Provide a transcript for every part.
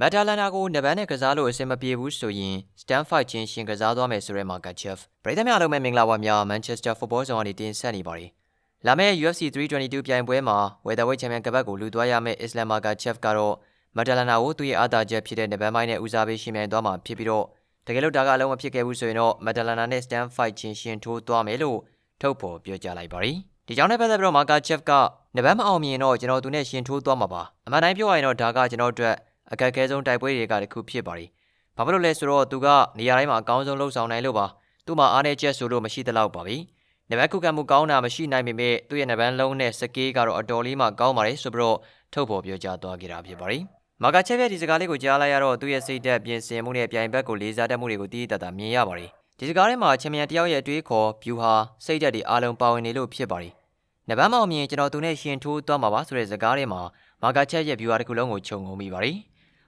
မက်တာလန်နာကိုနဘန်းနဲ့ကစားလို့အဆင်မပြေဘူးဆိုရင်စတန်ဖိုက်ချင်းရှင်ကစားသွားမယ်ဆိုတဲ့မာကာချက်ပရိသတ်များအားလုံးပဲမင်္ဂလာပါများမန်ချက်စတာဖုတ်ဘောဆောင်ကနေတင်ဆက်နေပါတယ်လာမယ့် UFC 322ပြိုင်ပွဲမှာဝယ်တာဝိတ်ချန်ပီယံကပတ်ကိုလူသွားရမယ့်အစ္စလမ်မာကာချက်ကတော့မက်တာလန်နာကိုသူ့ရဲ့အားသာချက်ဖြစ်တဲ့နဘန်းပိုင်းနဲ့ဦးစားပေးရှင်မြန်သွားမှာဖြစ်ပြီးတော့တကယ်လို့ဒါကအလုံးမဖြစ်ခဲ့ဘူးဆိုရင်တော့မက်တာလန်နာနဲ့စတန်ဖိုက်ချင်းရှင်ထိုးသွားမယ်လို့ထုတ်ဖော်ပြောကြားလိုက်ပါတယ်ဒီကြောင့်လည်းပတ်သက်ပြီးတော့မာကာချက်ကနဘန်းမအောင်မြင်တော့ကျွန်တော်သူနဲ့ရှင်ထိုးသွားမှာပါအမှန်တိုင်းပြောရရင်တော့ဒါကကျွန်တော်အတွက် အခက်အခဲဆုံးတိုက်ပွဲတွေကတစ်ခုဖြစ်ပါတယ်ဘာဖြစ်လို့လဲဆိုတော့သူကနေရာတိုင်းမှာအကောင်းဆုံးလှုပ်ဆောင်နိုင်လို့ပါသူ့မှာအားနည်းချက်ဆိုလို့မရှိသလောက်ပါပဲနဘန်းခုခံမှုကောင်းတာမရှိနိုင်ပေမဲ့သူ့ရဲ့နဘန်းလုံးနဲ့စကေးကတော့အတော်လေးမှကောင်းပါတယ်ဆိုပြီးတော့ထုတ်ဖော်ပြောကြားသွားခဲ့တာဖြစ်ပါတယ်မာကာချက်ရဲ့ဒီစကားလေးကိုကြားလိုက်ရတော့သူ့ရဲ့စိတ်သက်ပြင်ဆင်မှုနဲ့ပြိုင်ဘက်ကိုလေးစားတတ်မှုတွေကိုတည်တတ်တာမြင်ရပါတယ်ဒီစကားထဲမှာချန်ပီယံတယောက်ရဲ့အတွေးခေါ်ဗျူဟာစိတ်သက်တွေအားလုံးပါဝင်နေလို့ဖြစ်ပါတယ်နဘန်းမအောင်မြင်ကျွန်တော်သူနဲ့ရှင်ထိုးသွားမှာပါဆိုတဲ့စကားထဲမှာမာကာချက်ရဲ့ဗျူဟာတစ်ခုလုံးကိုခြုံငုံမိပါတယ်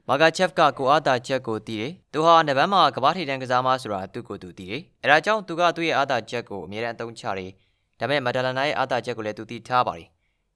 မာကာချက်ကကိုအားသာချက်ကိုတည်တယ်သူဟာနဘန်းမှာကဘာထိတန်းကစားမဆိုတာသူ့ကိုသူတည်တယ်အဲဒါကြောင့်သူကသူ့ရဲ့အားသာချက်ကိုအမြဲတမ်းအသုံးချတယ်ဒါပေမဲ့မဒလနာရဲ့အားသာချက်ကိုလည်းသူတည်ထားပါတယ်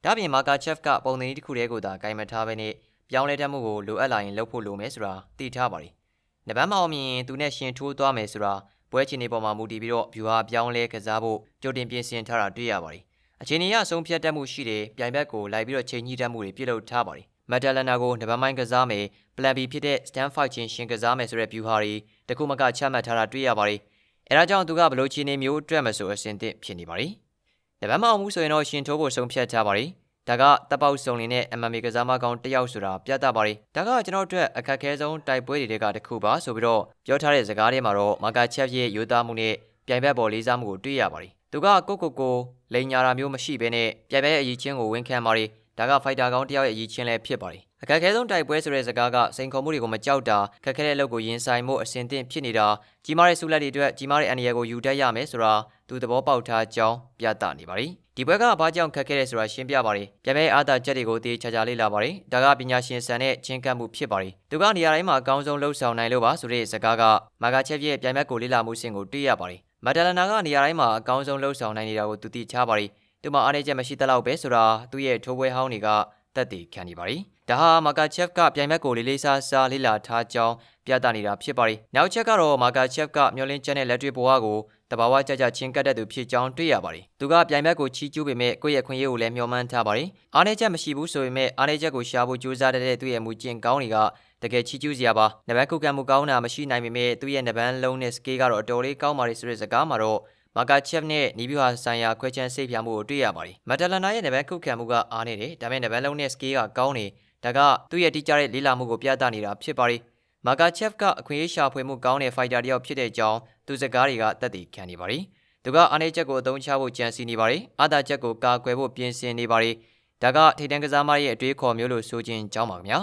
ဒါပြင်မာကာချက်ကပုံသဏ္ဍာန်တစ်ခုတည်းကိုသာကင်မထားဘဲနဲ့ပြောင်းလဲတတ်မှုကိုလိုအပ်လာရင်လုပ်ဖို့လိုမယ်ဆိုတာသိထားပါတယ်။နဘန်းမအောင်မြင်သူနဲ့ရှင်ထိုးသွားမယ်ဆိုတာပွဲချင်းနေပေါ်မှာမူတည်ပြီးတော့ဗျူဟာပြောင်းလဲကစားဖို့ကြိုတင်ပြင်ဆင်ထားတာတွေ့ရပါတယ်။အချိန်ကြီးအဆုံးဖြတ်တတ်မှုရှိတယ်ပြိုင်ဘက်ကိုလိုက်ပြီးတော့ချိန်ကြီးတတ်မှုတွေပြုလုပ်ထားပါတယ်။ မက်ဒလနာကိုနဘန်းမိုင်းကစားမယ်ပလန်ဘီဖြစ်တဲ့ stand fight ချင်းရှင်ကစားမယ်ဆိုတဲ့ဗျူဟာတွေတခုမှကချမှတ်ထားတာတွေ့ရပါတယ်။အဲဒါကြောင့်သူကဘလို့ချင်းနေမျိုးအတွက်မဆိုအဆင်သင့်ဖြစ်နေပါတယ်။နဘန်းမအောင်မှုဆိုရင်တော့ရှင်ထိုးဖို့ဆုံးဖြတ်ထားပါတယ်။ဒါကတပ်ပေါက်စုံလင်နဲ့ MMA ကစားမကောင်တယောက်ဆိုတာပြသပါတယ်ဒါကကျွန်တော်တို့အခက်အခဲဆုံးတိုက်ပွဲတွေကတစ်ခုပါဆိုပြီးတော့ပြောထားတဲ့စကားထဲမှာတော့မာကာချက်ရဲ့ယူသားမှုနဲ့ပြိုင်ဘက်ပေါ်လေးစားမှုကိုတွေ့ရပါတယ်သူကကိုကိုကိုလိန်ညာတာမျိုးမရှိဘဲနဲ့ပြိုင်ဘက်ရဲ့အရေးချင်းကိုဝန်ခံပါတယ် ဒါကဖိုက်တာကောင်တယောက်ရဲ့အရေးချင်းလည်းဖြစ်ပါတယ်အခက်အခဲဆုံးတိုက်ပွဲဆိုတဲ့စကားကစိန်ခေါ်မှုတွေကိုမကြောက်တာခက်ခဲတဲ့အလုပ်ကိုရင်ဆိုင်မှုအဆင်သင့်ဖြစ်နေတာကြီးမားတဲ့ဆုလက်တွေအတွက်ကြီးမားတဲ့အန္တရာယ်ကိုယူတတ်ရမယ်ဆိုတာသူသဘောပေါက်ထားကြောင်းပြသနေပါတယ်ဒီဘက်ကဘာကြောင့်ခက်ခဲလဲဆိုတာရှင်းပြပါတယ်ပြန်မဲ့အာသာချက်တွေကိုတေးချာချာလေ့လာပါတယ်ဒါကပညာရှင်ဆန်တဲ့ချင်းကပ်မှုဖြစ်ပါတယ်သူကနေရာတိုင်းမှာအကောင်းဆုံးလှုပ်ဆောင်နိုင်လို့ပါဆိုတဲ့စကားကမာဂါချက်ရဲ့ပြန်မဲ့ကိုလေ့လာမှုစဉ်ကိုတွေ့ရပါတယ်မက်ဒလနာကနေရာတိုင်းမှာအကောင်းဆုံးလှုပ်ဆောင်နိုင်နေတာကိုသူသိချပါတယ် သူမှာအားနည်းချက်မရှိသလောက်ပဲဆိုတာသူ့ရဲ့ထိုးပွဲဟောင်းတွေကတက်တည်ခံနေပါတယ်ဒါဟာမာကာချက်ကပြိုင်ဘက်ကိုလေးလေးစားစားလေ့လာထားကြောင်းပြသနေတာဖြစ်ပါတယ်နောက်ချက်ကတော့မာကာချက်ကမျောလင်းချက်နဲ့လက်တွေ့ဘဝကိုတဘာဝကြကြချင်းကတ်တဲ့သူဖြစ်ကြောင်းတွေ့ရပါတယ်။သူကပြိုင်ဘက်ကိုချီးကျူးပေမဲ့ကိုယ့်ရဲ့ခွင့်ရကိုလည်းမျှော်မှန်းထားပါတယ်။အားနည်းချက်မရှိဘူးဆိုပေမဲ့အားနည်းချက်ကိုရှာဖို့ကြိုးစားတဲ့သူ့ရဲ့မူကျင့်ကောင်းတွေကတကယ်ချီးကျူးစရာပါ။နဘန်ခုခံမှုကောင်းတာမရှိနိုင်ပေမဲ့သူ့ရဲ့နဘန်လုံးနဲ့စကေးကတော့အတော်လေးကောင်းပါတယ်ဆိုတဲ့စကားမှာတော့ မာကာချက်နဲ့နီးဗျူဟာဆိုင်ရာခွဲချမ်းစိတ်ပြမှုကိုတွေ့ရပါတယ်။မက်တလနာရဲ့နဘန်ခုခံမှုကအားနေတယ်။ဒါပေမဲ့နဘန်လုံးနဲ့စကေးကကောင်းနေ။ဒါကသူ့ရဲ့တိကျတဲ့လေးလာမှုကိုပြသနေတာဖြစ်ပါတယ်။မာကာချက်ကအခွင့်အရေးရှာဖွေမှုကောင်းတဲ့ဖိုက်တာတယောက်ဖြစ်တဲ့ကြောင်းသူစကားတွေကသက်သေခံနေပါတယ်။သူကအာနေချက်ကိုအသုံးချဖို့ကြံစီနေပါတယ်အာသာချက်ကိုကာကွယ်ဖို့ပြင်ဆင်နေပါတယ်ဒါကထိတ်တန်းကစားမရဲ့အတွေးခေါ်မျိုးလို့ဆိုခြင်းကြောင်းပါခင်ဗျာ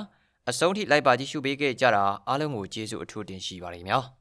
အဆုံးထိလိုက်ပါကြည့်ရှုပေးခဲ့ကြတာအားလုံးကိုကျေးဇူးအထူးတင်ရှိပါတယ်ခင်ဗျာ